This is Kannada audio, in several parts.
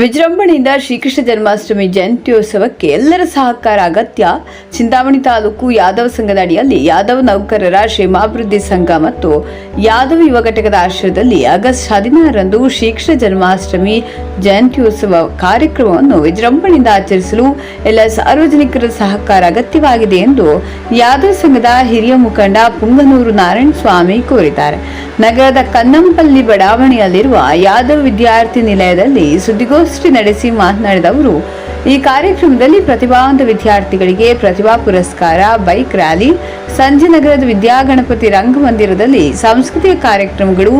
ವಿಜೃಂಭಣೆಯಿಂದ ಶ್ರೀಕೃಷ್ಣ ಜನ್ಮಾಷ್ಟಮಿ ಜಯಂತ್ಯೋತ್ಸವಕ್ಕೆ ಎಲ್ಲರ ಸಹಕಾರ ಅಗತ್ಯ. ಚಿಂತಾಮಣಿ ತಾಲೂಕು ಯಾದವ ಸಂಘದ ಅಡಿಯಲ್ಲಿ ಯಾದವ ನೌಕರರ ಕ್ಷೇಮಾಭಿವೃದ್ಧಿ ಸಂಘ ಮತ್ತು ಯಾದವ ಯುವ ಘಟಕದ ಆಶ್ರಯದಲ್ಲಿ ಆಗಸ್ಟ್ ಹದಿನಾರರಂದು ಶ್ರೀಕೃಷ್ಣ ಜನ್ಮಾಷ್ಟಮಿ ಜಯಂತ್ಯೋತ್ಸವ ಕಾರ್ಯಕ್ರಮವನ್ನು ವಿಜೃಂಭಣೆಯಿಂದ ಆಚರಿಸಲು ಎಲ್ಲ ಸಾರ್ವಜನಿಕರ ಸಹಕಾರ ಅಗತ್ಯವಾಗಿದೆ ಎಂದು ಯಾದವ ಸಂಘದ ಹಿರಿಯ ಮುಖಂಡ ಪುಂಗನೂರು ನಾರಾಯಣ ಸ್ವಾಮಿ ಕೋರಿದ್ದಾರೆ. ನಗರದ ಕನ್ನಂಪಲ್ಲಿ ಬಡಾವಣೆಯಲ್ಲಿರುವ ಯಾದವ್ ವಿದ್ಯಾರ್ಥಿ ನಿಲಯದಲ್ಲಿ ಸುದ್ದಿಗೋಷ್ಠಿ ನಡೆಸಿ ಮಾತನಾಡಿದ ಅವರು, ಈ ಕಾರ್ಯಕ್ರಮದಲ್ಲಿ ಪ್ರತಿಭಾವಂತ ವಿದ್ಯಾರ್ಥಿಗಳಿಗೆ ಪ್ರತಿಭಾ ಪುರಸ್ಕಾರ, ಬೈಕ್ ರ್ಯಾಲಿ, ಸಂಜೆ ನಗರದ ವಿದ್ಯಾಗಣಪತಿ ರಂಗಮಂದಿರದಲ್ಲಿ ಸಾಂಸ್ಕೃತಿಕ ಕಾರ್ಯಕ್ರಮಗಳು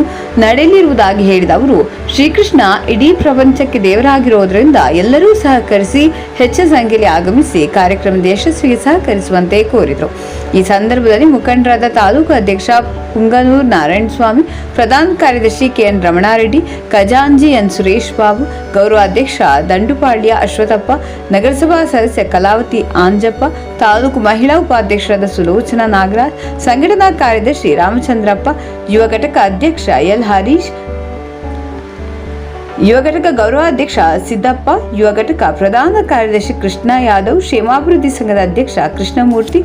ನಡೆಯಲಿರುವುದಾಗಿ ಹೇಳಿದ ಅವರು, ಶ್ರೀಕೃಷ್ಣ ಇಡೀ ಪ್ರಪಂಚಕ್ಕೆ ದೇವರಾಗಿರುವುದರಿಂದ ಎಲ್ಲರೂ ಸಹಕರಿಸಿ ಹೆಚ್ಚಿನ ಸಂಖ್ಯೆಯಲ್ಲಿ ಆಗಮಿಸಿ ಕಾರ್ಯಕ್ರಮದ ಯಶಸ್ವಿಗೆ ಸಹಕರಿಸುವಂತೆ ಕೋರಿದರು. ಈ ಸಂದರ್ಭದಲ್ಲಿ ಮುಖಂಡರಾದ ತಾಲೂಕು ಅಧ್ಯಕ್ಷ ಪುಂಗನೂರು ನಾರಾಯಣ ಸ್ವಾಮಿ ಪ್ರಧಾನ ಕಾರ್ಯದರ್ಶಿ ಕೆಎನ್ ರಮಣಾರೆಡ್ಡಿ, ಖಜಾಂಜಿ ಎನ್ ಸುರೇಶ್ ಬಾಬು, ಗೌರವ ಅಧ್ಯಕ್ಷ ದಂಡುಪಾಳ್ಯ ಅಶ್ವಥಪ್ಪ, ನಗರಸಭಾ ಸದಸ್ಯ ಕಲಾವತಿ ಆಂಜಪ್ಪ, ತಾಲೂಕು ಮಹಿಳಾ ಉಪಾಧ್ಯಕ್ಷರಾದ ಸುಲೋಚನಾ ನಾಗರಾಜ್, ಸಂಘಟನಾ ಕಾರ್ಯದರ್ಶಿ ರಾಮಚಂದ್ರಪ್ಪ, ಯುವ ಘಟಕ ಅಧ್ಯಕ್ಷ ಎಲ್ ಹರೀಶ್ ಯುವ ಘಟಕ ಗೌರವಾಧ್ಯಕ್ಷ ಸಿದ್ದಪ್ಪ, ಯುವ ಘಟಕ ಪ್ರಧಾನ ಕಾರ್ಯದರ್ಶಿ ಕೃಷ್ಣ ಯಾದವ್, ಕ್ಷೇಮಾಭಿವೃದ್ಧಿ ಸಂಘದ ಅಧ್ಯಕ್ಷ Krishnamurthy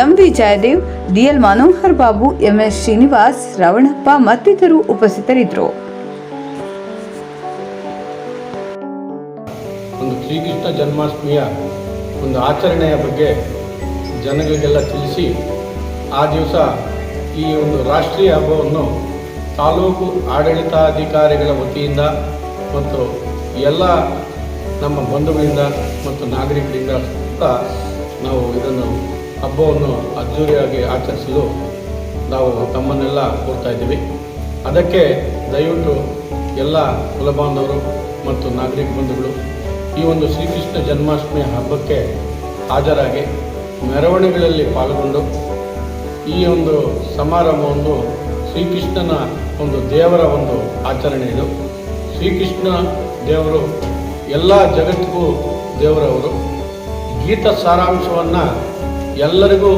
M V Jayadev D L Manohar Babu M S Srinivas, Ravanappa ಮತ್ತಿತರರು ಉಪಸ್ಥಿತರಿದ್ದರು. ಒಂದು ಶ್ರೀಕೃಷ್ಣ ಜನ್ಮಾಷ್ಟಮಿಯ ಒಂದು ಆಚರಣೆಯ ಬಗ್ಗೆ ಜನಗಳಿಗೆಲ್ಲ ತಿಳಿಸಿ, ಆ ದಿವಸ ಈ ಒಂದು ರಾಷ್ಟ್ರೀಯ ಹಬ್ಬವನ್ನು ತಾಲೂಕು ಆಡಳಿತಾಧಿಕಾರಿಗಳ ವತಿಯಿಂದ ಮತ್ತು ಎಲ್ಲ ನಮ್ಮ ಬಂಧುಗಳಿಂದ ಮತ್ತು ನಾಗರಿಕರಿಂದ ಸುತ್ತ ನಾವು ಇದನ್ನು ಹಬ್ಬವನ್ನು ಅದ್ಧೂರಿಯಾಗಿ ಆಚರಿಸಲು ನಾವು ತಮ್ಮನ್ನೆಲ್ಲ ಕೋರ್ತಾ ಇದ್ದೀವಿ. ಅದಕ್ಕೆ ದಯವಿಟ್ಟು ಎಲ್ಲ ಕುಲಬಾಂಧವರು ಮತ್ತು ನಾಗರಿಕ ಬಂಧುಗಳು, ಈ ಒಂದು ಶ್ರೀಕೃಷ್ಣ ಜನ್ಮಾಷ್ಟಮಿ ಹಬ್ಬಕ್ಕೆ ಹಾಜರಾಗಿ ಮೆರವಣಿಗೆಗಳಲ್ಲಿ ಪಾಲ್ಗೊಂಡು ಈ ಒಂದು ಸಮಾರಂಭವನ್ನು ಶ್ರೀಕೃಷ್ಣನ ಒಂದು ದೇವರ ಒಂದು ಆಚರಣೆ ಇದು ಶ್ರೀಕೃಷ್ಣ ದೇವರು, ಎಲ್ಲ ಜಗತ್ತಿಗೂ ದೇವರವರು. ಗೀತ ಸಾರಾಂಶವನ್ನು ಎಲ್ಲರಿಗೂ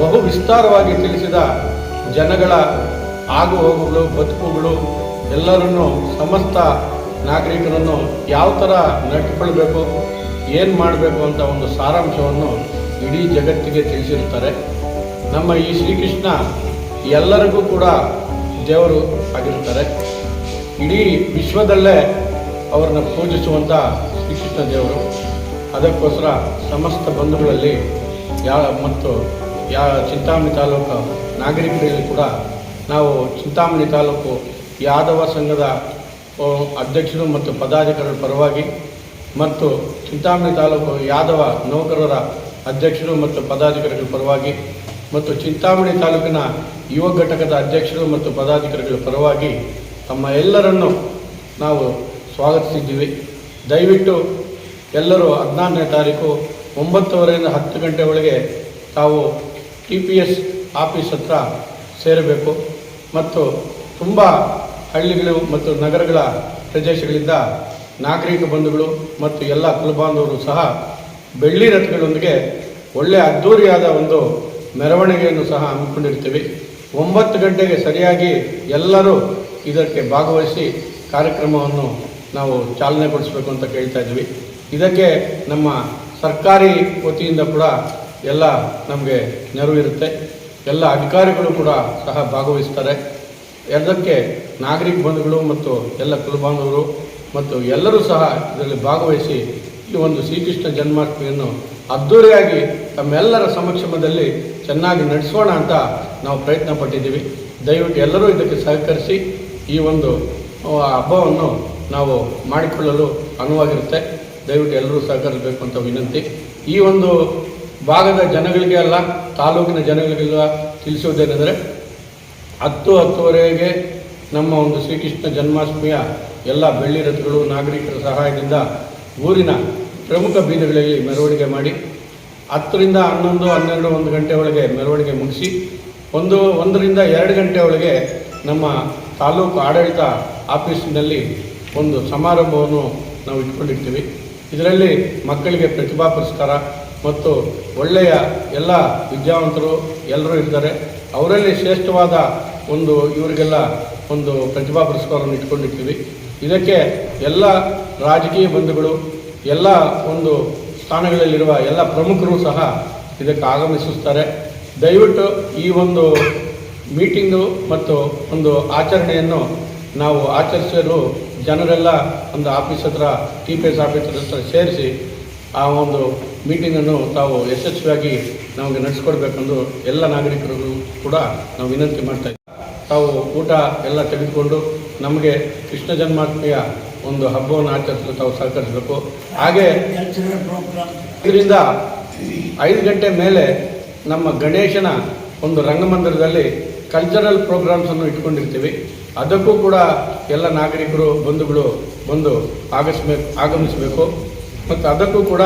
ಬಹು ವಿಸ್ತಾರವಾಗಿ ತಿಳಿಸಿದ ಜನಗಳ ಆಗು ಹೋಗುಗಳು ಬದುಕುಗಳು, ಎಲ್ಲರನ್ನು ಸಮಸ್ತ ನಾಗರಿಕರನ್ನು ಯಾವ ಥರ ನಡ್ಕೊಳ್ಬೇಕು ಏನು ಮಾಡಬೇಕು ಅಂತ ಒಂದು ಸಾರಾಂಶವನ್ನು ಇಡೀ ಜಗತ್ತಿಗೆ ತಿಳಿಸಿರ್ತಾರೆ ನಮ್ಮ ಈ ಶ್ರೀಕೃಷ್ಣ ಎಲ್ಲರಿಗೂ ಕೂಡ ದೇವರು ಆಗಿರ್ತಾರೆ ಇಡೀ ವಿಶ್ವದಲ್ಲೇ ಅವರನ್ನು ಪೂಜಿಸುವಂಥ ಶ್ರೀಕೃಷ್ಣ ದೇವರು. ಅದಕ್ಕೋಸ್ಕರ ಸಮಸ್ತ ಬಂಧುಗಳಲ್ಲಿ ಯಾ ಮತ್ತು ಯಾ ಚಿಂತಾಮಣಿ ತಾಲೂಕು ನಾಗರಿಕರಲ್ಲಿ ಕೂಡ ನಾವು ಚಿಂತಾಮಣಿ ತಾಲೂಕು ಯಾದವ ಸಂಘದ ಅಧ್ಯಕ್ಷರು ಮತ್ತು ಪದಾಧಿಕಾರಿಗಳ ಪರವಾಗಿ ಮತ್ತು ಚಿಂತಾಮಣಿ ತಾಲೂಕು ಯಾದವ ನೌಕರರ ಅಧ್ಯಕ್ಷರು ಮತ್ತು ಪದಾಧಿಕಾರಿಗಳ ಪರವಾಗಿ ಮತ್ತು ಚಿಂತಾಮಣಿ ತಾಲೂಕಿನ ಯುವ ಘಟಕದ ಅಧ್ಯಕ್ಷರು ಮತ್ತು ಪದಾಧಿಕಾರಿಗಳ ಪರವಾಗಿ ತಮ್ಮ ಎಲ್ಲರನ್ನು ನಾವು ಸ್ವಾಗತಿಸಿದ್ದೀವಿ. ದಯವಿಟ್ಟು ಎಲ್ಲರೂ ಹದಿನಾರನೇ ತಾರೀಕು ಒಂಬತ್ತುವರೆಯಿಂದ ಹತ್ತು ಗಂಟೆ ಒಳಗೆ ತಾವು ಟಿ ಪಿ ಎಸ್ ಆಫೀಸ್ ಹತ್ರ ಸೇರಬೇಕು. ಮತ್ತು ತುಂಬ ಹಳ್ಳಿಗಳು ಮತ್ತು ನಗರಗಳ ಪ್ರದೇಶಗಳಿಂದ ನಾಗರಿಕ ಬಂಧುಗಳು ಮತ್ತು ಎಲ್ಲ ಕುಲಬಾಂಧವರು ಸಹ ಬೆಳ್ಳಿ ರಥಗಳೊಂದಿಗೆ ಒಳ್ಳೆಯ ಅದ್ಧೂರಿಯಾದ ಒಂದು ಮೆರವಣಿಗೆಯನ್ನು ಸಹ ಹಮ್ಮಿಕೊಂಡಿರ್ತೀವಿ. ಒಂಬತ್ತು ಗಂಟೆಗೆ ಸರಿಯಾಗಿ ಎಲ್ಲರೂ ಇದಕ್ಕೆ ಭಾಗವಹಿಸಿ ಕಾರ್ಯಕ್ರಮವನ್ನು ನಾವು ಚಾಲನೆಗೊಳಿಸಬೇಕು ಅಂತ ಕೇಳ್ತಾ ಇದ್ವಿ. ಇದಕ್ಕೆ ನಮ್ಮ ಸರ್ಕಾರಿ ವತಿಯಿಂದ ಕೂಡ ಎಲ್ಲ ನಮಗೆ ನೆರವಿರುತ್ತೆ ಎಲ್ಲ ಅಧಿಕಾರಿಗಳು ಕೂಡ ಸಹ ಭಾಗವಹಿಸ್ತಾರೆ. ಎಲ್ಲಕ್ಕೆ ನಾಗರಿಕ ಬಂಧುಗಳು ಮತ್ತು ಎಲ್ಲ ಕುಲಬಾಂಧವರು ಮತ್ತು ಎಲ್ಲರೂ ಸಹ ಇದರಲ್ಲಿ ಭಾಗವಹಿಸಿ ಈ ಒಂದು ಶ್ರೀಕೃಷ್ಣ ಜನ್ಮಾಷ್ಟಮಿಯನ್ನು ಅದ್ಧೂರಿಯಾಗಿ ತಮ್ಮೆಲ್ಲರ ಸಮಕ್ಷಮದಲ್ಲಿ ಚೆನ್ನಾಗಿ ನಡೆಸೋಣ ಅಂತ ನಾವು ಪ್ರಯತ್ನ ಪಟ್ಟಿದ್ದೀವಿ ದಯವಿಟ್ಟು ಎಲ್ಲರೂ ಇದಕ್ಕೆ ಸಹಕರಿಸಿ ಈ ಒಂದು ಹಬ್ಬವನ್ನು ನಾವು ಮಾಡಿಕೊಳ್ಳಲು ಅನುವಾಗಿರುತ್ತೆ. ದಯವಿಟ್ಟು ಎಲ್ಲರೂ ಸಹಕರಿಸಬೇಕು ಅಂತ ವಿನಂತಿ. ಈ ಒಂದು ಭಾಗದ ಜನಗಳಿಗೆ ಅಲ್ಲ, ತಾಲೂಕಿನ ಜನಗಳಿಗೆಲ್ಲ ತಿಳಿಸುವುದೇನೆಂದರೆ ಹತ್ತು ಹತ್ತುವರೆಗೆ ನಮ್ಮ ಒಂದು ಶ್ರೀಕೃಷ್ಣ ಜನ್ಮಾಷ್ಟಮಿಯ ಎಲ್ಲ ಬೆಳ್ಳಿ ರಥಗಳು, ನಾಗರಿಕರ ಸಹಾಯದಿಂದ ಊರಿನ ಪ್ರಮುಖ ಬೀದಿಗಳಲ್ಲಿ ಮೆರವಣಿಗೆ ಮಾಡಿ, ಹತ್ತರಿಂದ ಹನ್ನೊಂದು, ಹನ್ನೆರಡು, ಒಂದು ಗಂಟೆ ಒಳಗೆ ಮೆರವಣಿಗೆ ಮುಗಿಸಿ, ಒಂದು, ಒಂದರಿಂದ ಎರಡು ಗಂಟೆ ಒಳಗೆ ನಮ್ಮ ತಾಲೂಕು ಆಡಳಿತ ಆಫೀಸಿನಲ್ಲಿ ಒಂದು ಸಮಾರಂಭವನ್ನು ನಾವು ಇಟ್ಕೊಂಡಿರ್ತೀವಿ. ಇದರಲ್ಲಿ ಮಕ್ಕಳಿಗೆ ಪ್ರತಿಭಾ ಪುರಸ್ಕಾರ ಮತ್ತು ಒಳ್ಳೆಯ ಎಲ್ಲ ವಿದ್ಯಾವಂತರು ಎಲ್ಲರೂ ಇದ್ದಾರೆ ಅವರಲ್ಲಿ ಶ್ರೇಷ್ಠವಾದ ಒಂದು ಇವರಿಗೆಲ್ಲ ಒಂದು ಪ್ರತಿಭಾ ಪುರಸ್ಕಾರವನ್ನು ಇಟ್ಕೊಂಡಿರ್ತೀವಿ. ಇದಕ್ಕೆ ಎಲ್ಲ ರಾಜಕೀಯ ಬಂಧುಗಳು, ಎಲ್ಲ ಒಂದು ಸ್ಥಾನಗಳಲ್ಲಿರುವ ಎಲ್ಲ ಪ್ರಮುಖರು ಸಹ ಇದಕ್ಕೆ ಆಗಮಿಸುತ್ತಾರೆ. ದಯವಿಟ್ಟು ಈ ಒಂದು ಮೀಟಿಂಗು ಮತ್ತು ಒಂದು ಆಚರಣೆಯನ್ನು ನಾವು ಆಚರಿಸಲು ಜನರೆಲ್ಲ ಒಂದು ಆಫೀಸ್ ಹತ್ರ, ಟಿ ಪಿ ಎಸ್ ಆಫೀಸ್ ಹತ್ರ ಸೇರಿಸಿ ಆ ಒಂದು ಮೀಟಿಂಗನ್ನು ತಾವು ಯಶಸ್ವಿಯಾಗಿ ನಮಗೆ ನಡೆಸ್ಕೊಡ್ಬೇಕೆಂದು ಎಲ್ಲ ನಾಗರಿಕರಿಗೂ ಕೂಡ ನಾವು ವಿನಂತಿ ಮಾಡ್ತಾ ಇದ್ದೀವಿ ತಾವು ಊಟ ಎಲ್ಲ ತೆಗೆದುಕೊಂಡು ನಮಗೆ ಕೃಷ್ಣ ಜನ್ಮಾಷ್ಟಮಿಯ ಒಂದು ಹಬ್ಬವನ್ನು ಆಚರಿಸಲು ತಾವು ಸಹಕರಿಸಬೇಕು. ಹಾಗೆ ಇದರಿಂದ ಐದು ಗಂಟೆ ಮೇಲೆ ನಮ್ಮ ಗಣೇಶನ ಒಂದು ರಂಗಮಂದಿರದಲ್ಲಿ ಕಲ್ಚರಲ್ ಪ್ರೋಗ್ರಾಮ್ಸನ್ನು ಇಟ್ಕೊಂಡಿರ್ತೀವಿ. ಅದಕ್ಕೂ ಕೂಡ ಎಲ್ಲ ನಾಗರಿಕರು, ಬಂಧುಗಳು ಬಂದು ಆಗಮಿಸ್ಬೇಕು ಆಗಮಿಸಬೇಕು. ಮತ್ತು ಅದಕ್ಕೂ ಕೂಡ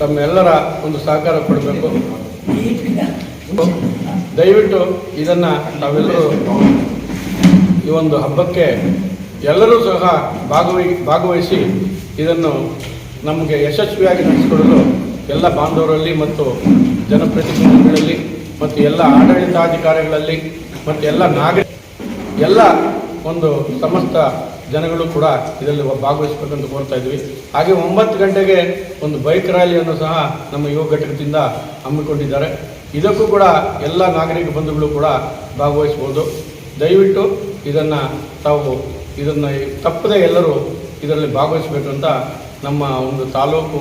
ತಮ್ಮೆಲ್ಲರ ಒಂದು ಸಹಕಾರ ಕೊಡಬೇಕು. ದಯವಿಟ್ಟು ಇದನ್ನು ನಾವೆಲ್ಲರೂ ಈ ಒಂದು ಹಬ್ಬಕ್ಕೆ ಎಲ್ಲರೂ ಸಹ ಭಾಗವಹಿ ಭಾಗವಹಿಸಿ ಇದನ್ನು ನಮಗೆ ಯಶಸ್ವಿಯಾಗಿ ನಡೆಸಿಕೊಡಲು ಎಲ್ಲ ಬಾಂಧವರಲ್ಲಿ ಮತ್ತು ಜನಪ್ರತಿನಿಧಿಗಳಲ್ಲಿ ಮತ್ತು ಎಲ್ಲ ಆಡಳಿತಾಧಿಕಾರಿಗಳಲ್ಲಿ ಮತ್ತು ಎಲ್ಲ ನಾಗರಿಕ ಎಲ್ಲ ಒಂದು ಸಮಸ್ತ ಜನಗಳು ಕೂಡ ಇದರಲ್ಲಿ ಭಾಗವಹಿಸಬೇಕಂತ ಕೋರ್ತಾ ಇದ್ವಿ. ಹಾಗೆ ಒಂಬತ್ತು ಗಂಟೆಗೆ ಒಂದು ಬೈಕ್ ರ್ಯಾಲಿಯನ್ನು ಸಹ ನಮ್ಮ ಯುವ ಘಟಕದಿಂದ ಹಮ್ಮಿಕೊಂಡಿದ್ದಾರೆ. ಇದಕ್ಕೂ ಕೂಡ ಎಲ್ಲ ನಾಗರಿಕ ಬಂಧುಗಳು ಕೂಡ ಭಾಗವಹಿಸ್ಬೋದು ದಯವಿಟ್ಟು ಇದನ್ನು ತಾವು, ಇದನ್ನು ತಪ್ಪದೆ ಎಲ್ಲರೂ ಇದರಲ್ಲಿ ಭಾಗವಹಿಸಬೇಕಂತ ನಮ್ಮ ಒಂದು ತಾಲೂಕು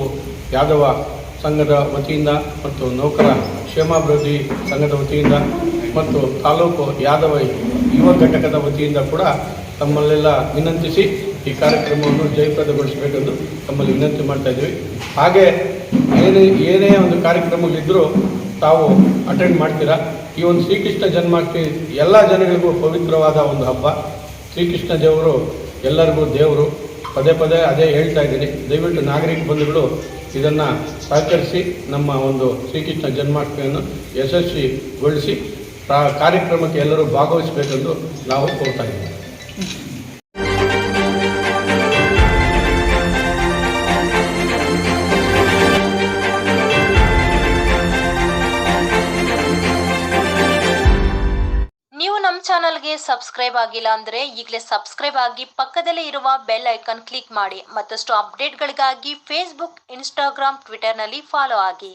ಯಾದವ ಸಂಘದ ವತಿಯಿಂದ ಮತ್ತು ನೌಕರ ಕ್ಷೇಮಾಭಿವೃದ್ಧಿ ಸಂಘದ ವತಿಯಿಂದ ಮತ್ತು ತಾಲೂಕು ಯಾದವ ಯುವ ಘಟಕದ ವತಿಯಿಂದ ಕೂಡ ತಮ್ಮಲ್ಲೆಲ್ಲ ವಿನಂತಿಸಿ ಈ ಕಾರ್ಯಕ್ರಮವನ್ನು ಜಯಪ್ರದಗೊಳಿಸಬೇಕೆಂದು ತಮ್ಮಲ್ಲಿ ವಿನಂತಿ ಮಾಡ್ತಾ ಇದ್ದೀವಿ ಹಾಗೆ ಏನೇ ಏನೇ ಒಂದು ಕಾರ್ಯಕ್ರಮಗಳಿದ್ದರೂ ತಾವು ಅಟೆಂಡ್ ಮಾಡ್ತೀರಾ? ಈ ಒಂದು ಶ್ರೀಕೃಷ್ಣ ಜನ್ಮಾಷ್ಟಮಿ ಎಲ್ಲ ಜನಗಳಿಗೂ ಪವಿತ್ರವಾದ ಒಂದು ಹಬ್ಬ. ಶ್ರೀಕೃಷ್ಣ ದೇವರು ಎಲ್ಲರಿಗೂ ದೇವರು. ಪದೇ ಪದೇ ಅದೇ ಹೇಳ್ತಾ ಇದ್ದೀನಿ. ದಯವಿಟ್ಟು ನಾಗರಿಕ ಬಂಧುಗಳು ಇದನ್ನು ಸಹಕರಿಸಿ ನಮ್ಮ ಒಂದು ಶ್ರೀಕೃಷ್ಣ ಜನ್ಮಾಷ್ಟಮಿಯನ್ನು ಯಶಸ್ವಿಗೊಳಿಸಿ ಕಾರ್ಯಕ್ರಮಕ್ಕೆ ಎಲ್ಲರೂ ಭಾಗವಹಿಸಬೇಕೆಂದು ನಾವು ಕೋರ್ತಾ ಇದ್ದೀವಿ. ನೀವು ನಮ್ಮ ಚಾನಲ್ಗೆ ಸಬ್ಸ್ಕ್ರೈಬ್ ಆಗಿಲ್ಲ ಅಂದ್ರೆ ಈಗಲೇ ಸಬ್ಸ್ಕ್ರೈಬ್ ಆಗಿ ಪಕ್ಕದಲ್ಲೇ ಇರುವ ಬೆಲ್ ಐಕಾನ್ ಕ್ಲಿಕ್ ಮಾಡಿ ಮತ್ತಷ್ಟು ಅಪ್ಡೇಟ್ಗಳಿಗಾಗಿ ಫೇಸ್ಬುಕ್ ಇನ್ಸ್ಟಾಗ್ರಾಮ್ ಟ್ವಿಟರ್ನಲ್ಲಿ ಫಾಲೋ ಆಗಿ.